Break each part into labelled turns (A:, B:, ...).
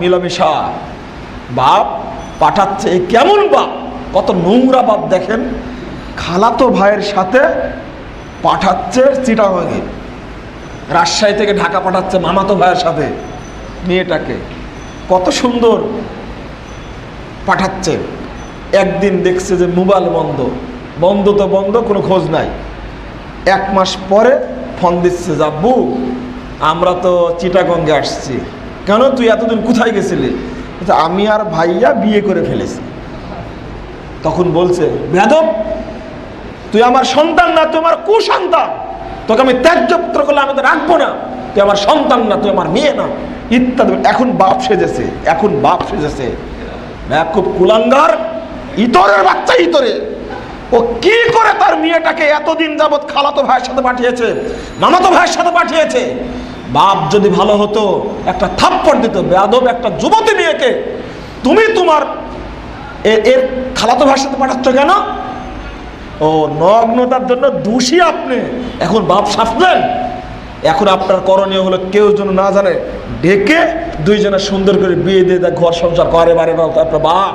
A: মিলামিশা। বাপ পাঠাচ্ছে কেমন বাপ? কত নোংরা বাপ দেখেন। খালাতো ভাইয়ের সাথে পাঠাচ্ছে চিটাগাঙে রাজশাহী থেকে ঢাকা পাঠাচ্ছে মামাতো ভাইয়ের সাথে, মেয়েটাকে। কত সুন্দর পাঠাচ্ছে। একদিন দেখছে যে মোবাইল বন্ধ। বন্ধ তো বন্ধ, কোনো খোঁজ নাই। এক মাস পরে ফোন দিচ্ছে যাব্বু আমরা তো চিটাগঙ্গে আসছি। কেন তুই এতদিন কোথায় গেছিলি? আমি আর ভাইয়া বিয়ে করে ফেলেছি। তখন বলছে বেদব তুই আমার সন্তান না, তুই আমার কুসন্তান। তোকে আমি ত্যায্যপুত্র করলে আমি তো রাখব না। তুই আমার সন্তান না, তুই আমার মেয়ে না। ইত্যাদি। এখন বাপ সেজেছে, এখন বাপ সেজেছে। খুব কুলাঙ্গার, ইতরের বাচ্চা ইতরে। ও কি করে তার মেয়েটাকে এতদিন যাবৎ খালাতো ভাইয়ের সাথে পাঠিয়েছে, মামাতো ভাইয়ের সাথে পাঠিয়েছে? বাপ যদি ভালো হতো, একটা থাপ্পড় দিত, বেয়াদব একটা যুবতী মেয়েকে, তুমি তোমার এর খালাতো সাথে পাঠাচ্ছ কেন? ও, নগ্নতার জন্য দোষী আপনি। এখন বাপ শাসলেন এখন আপনার করণীয় হলো কেউ যেন না জানে, ডেকে দুইজনে সুন্দর করে বিয়ে দিয়ে দেয়, ঘর সংসার করে বারে না আপনার বাপ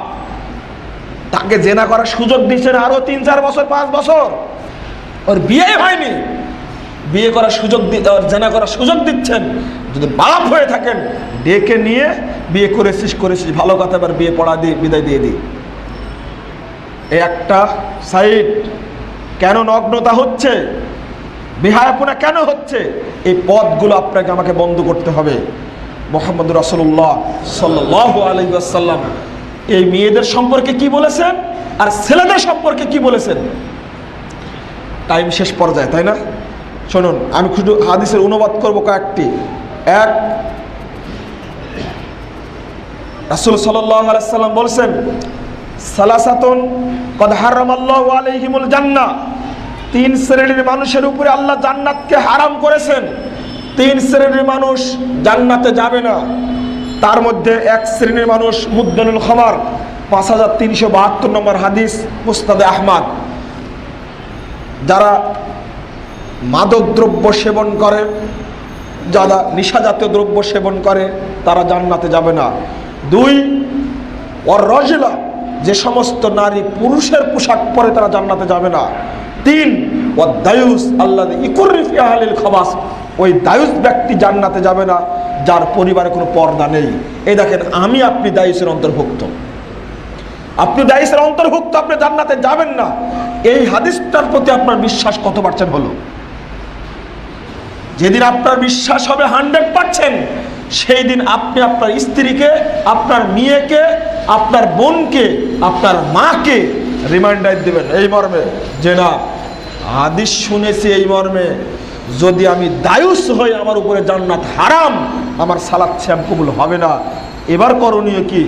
A: তাকে জেনা করার সুযোগ দিচ্ছেন আরও তিন, চার বছর, পাঁচ বছর। ওর বিয়ে হয়নি। বিয়ে করার সুযোগ জেনা করার সুযোগ দিচ্ছেন। যদি বাপ হয়ে থাকেন, ডেকে নিয়ে বিয়ে করেছিস করেছিস, ভালো কথা, এবার বিয়ে পড়া দিয়ে, বিদায় দিয়ে দিই। একটা সাইড। কেন নগ্নতা হচ্ছে? বিহায়াপনা কেন হচ্ছে? এই পদগুলো আপনাকে আমাকে বন্ধ করতে হবে। মোহাম্মদ রসল্লাহ সাল্লাহ আলাইসাল্লাম এই মেয়েদের সম্পর্কে কি বলেছেন? আর ছেলেদের সম্পর্কে কি বলেছেন? টাইম শেষ পর্যায়ে, তাই না? শুনুন, আমি শুধু হাদিসের অনুবাদ করব কয়েকটি। এক, রাসুল সাল্লাম বলছেন, সালাসাতুন কদ হারামাল্লাহু আলাইহিমুল তিন শ্রেণির মানুষের উপরে আল্লাহ জান্নাতকে হারাম করেছেন। তিন শ্রেণির মানুষ জান্নাতে যাবে না। তার মধ্যে এক শ্রেণির মানুষ মুদ্দানুল খমার, পাঁচ হাজার তিনশো বাহাত্তর নম্বর হাদিস মুস্তাদে আহমাদ। যারা মাদক দ্রব্য সেবন করে। যারা নিশাজাতীয় দ্রব্য সেবন করে, তারা জান্নাতে যাবে না। দুই ওর রজলা যে সমস্ত নারী পুরুষের পোশাক পরে তারা জান্নাতে যাবে না। তিন ও দায়ুস আল্লাহ ইকুরিফি আহলিল খবাস, ওই দায়ুস ব্যক্তি জান্নাতে যাবে না, যার পরিবারে কোনো পর্দা নেই। এই দেখেন, আমি আপনি দায়ুসের অন্তর্ভুক্ত। আপনি দায়ুসের অন্তর্ভুক্ত, আপনি জান্নাতে যাবেন না। এই হাদিসটার প্রতি আপনার বিশ্বাস কত পার্সেন্ট হলো? যেদিন আপনার বিশ্বাস হবে হান্ড্রেড পার্সেন্ট সেই দিন আপনি আপনার স্ত্রীকে, আপনার মেয়েকে, আপনার বোনকে, আপনার মাকে রিমাইন্ডার দেবেন। এই মর্মে, যে না আদিস শুনেছি এই মর্মে, যদি আমি দায়ুস হই আমার উপরে জান্নাত হারাম, আমার সালাদ শ্যাম কবুল হবে না। এবার করণীয় কি?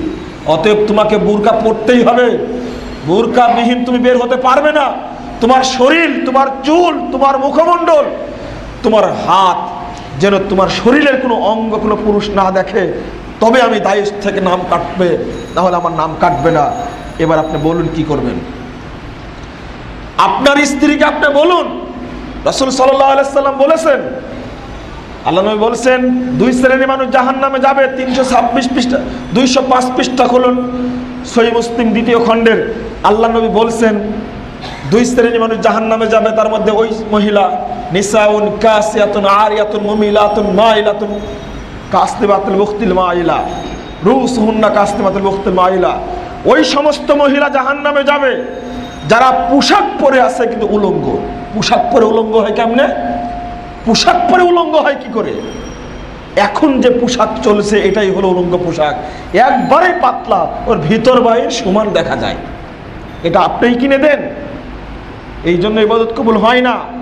A: অতএব তোমাকে বুরকা পড়তেই হবে। বুরকা বিহীন তুমি বের হতে পারবে না। তোমার শরীর, তোমার চুল, তোমার মুখমণ্ডল তোমার হাত যেন তোমার শরীরের কোনো অঙ্গ, কোনো পুরুষ না দেখে, তবে আমি দায়ুস থেকে নাম কাটবে নাহলে আমার নাম কাটবে না। এবার আপনি বলুন কি করবেন? আপনার স্ত্রীকে আপনি বলুন। রসুল সাল্লাম বলেছেন, আল্লাহ নবী বলছেন, দুই শ্রেণির মানুষ জাহান নামে যাবে, তিনশো ছাব্বিশ পৃষ্ঠা, দুইশো পাঁচ পৃষ্ঠা খুলুন। সই মুসলিম দ্বিতীয় খণ্ডের আল্লাহ নবী বলছেন দুই শ্রেণির মানুষ জাহান নামে যাবে, তার মধ্যে ওই মহিলা নিসাউন, কাসিয়াতুন, আরিয়াতুন, মুমিলাতুন, মাইলাতুন, কাস্তিবাতুল মুখতিল মাইলা। রুস হুন্না কাস্তিবাতুল মুখতিল মাইলা। ওই সমস্ত মহিলা জাহান নামে যাবে, যারা পোশাক পরে আছে কিন্তু উলঙ্গ। পোশাক পরে উলঙ্গ হয় কেমনে? পোশাক পরে উলঙ্গ হয় কি করে? এখন যে পোশাক চলছে, এটাই হলো উলঙ্গ পোশাক। একবারে পাতলা, ওর ভিতর বাইরে সমান দেখা যায়। এটা আপনিই কিনে দেন? এই জন্য ইবাদত কবুল হয় না।